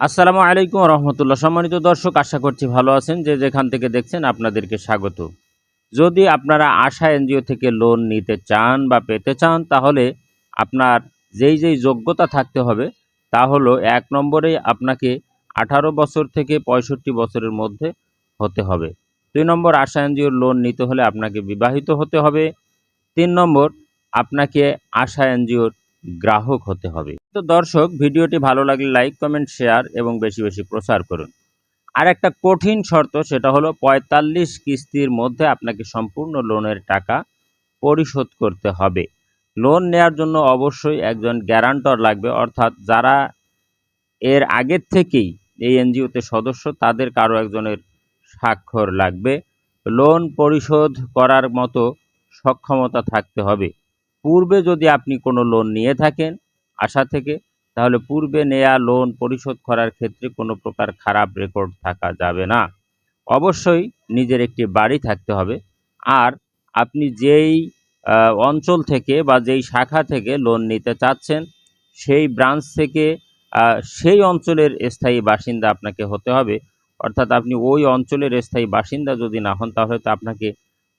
আসসালামু আলাইকুম রহমতুল্লাহ। সম্মানিত দর্শক, আশা করছি ভালো আছেন। যে যেখান থেকে দেখছেন, আপনাদেরকে স্বাগত। যদি আপনারা আশা এনজিও থেকে লোন নিতে চান বা পেতে চান, তাহলে আপনার যেই যেই যোগ্যতা থাকতে হবে, তা হলো এক নম্বরে আপনাকে আঠারো বছর থেকে পঁয়ষট্টি বছরের মধ্যে হতে হবে। দুই নম্বর, আশা এনজিওর লোন নিতে হলে আপনাকে বিবাহিত হতে হবে। তিন নম্বর, আপনাকে আশা এনজিওর গ্রাহক হতে হবে। তো দর্শক, ভিডিওটি ভালো লাগলে লাইক, কমেন্ট, শেয়ার এবং বেশি বেশি প্রচার করুন। আর একটা কঠিন শর্ত সেটা হলো পঁয়তাল্লিশ কিস্তির মধ্যে আপনাকে সম্পূর্ণ লোনের টাকা পরিশোধ করতে হবে। লোন নেওয়ার জন্য অবশ্যই একজন গ্যারান্টর লাগবে। অর্থাৎ যারা এর আগের থেকেই এই এনজিওতে সদস্য, তাদের কারও একজনের স্বাক্ষর লাগবে। লোন পরিশোধ করার মতো সক্ষমতা থাকতে হবে। পূর্বে যদি আপনি কোনো লোন নিয়ে থাকেন আশা থেকে, তাহলে পূর্বে নেয়া লোন পরিশোধ করার ক্ষেত্রে কোনো প্রকার খারাপ রেকর্ড থাকা যাবে না। অবশ্যই নিজের একটি বাড়ি থাকতে হবে। আর আপনি যেই অঞ্চল থেকে বা যেই শাখা থেকে লোন নিতে চাচ্ছেন, সেই ব্রাঞ্চ থেকে সেই অঞ্চলের স্থায়ী বাসিন্দা আপনাকে হতে হবে। অর্থাৎ আপনি ওই অঞ্চলের স্থায়ী বাসিন্দা যদি না হন, তাহলে তো আপনাকে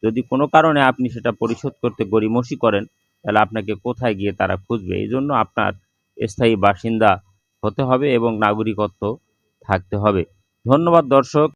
যদি কোনো কারণে আপনি সেটা পরিশোধ করতে গড়িমসি করেন তাহলে আপনাকে কোথায় গিয়ে তারা খুঁজবে? এই জন্য আপনার স্থায়ী বাসিন্দা হতে হবে এবং নাগরিকত্ব থাকতে হবে। ধন্যবাদ দর্শক।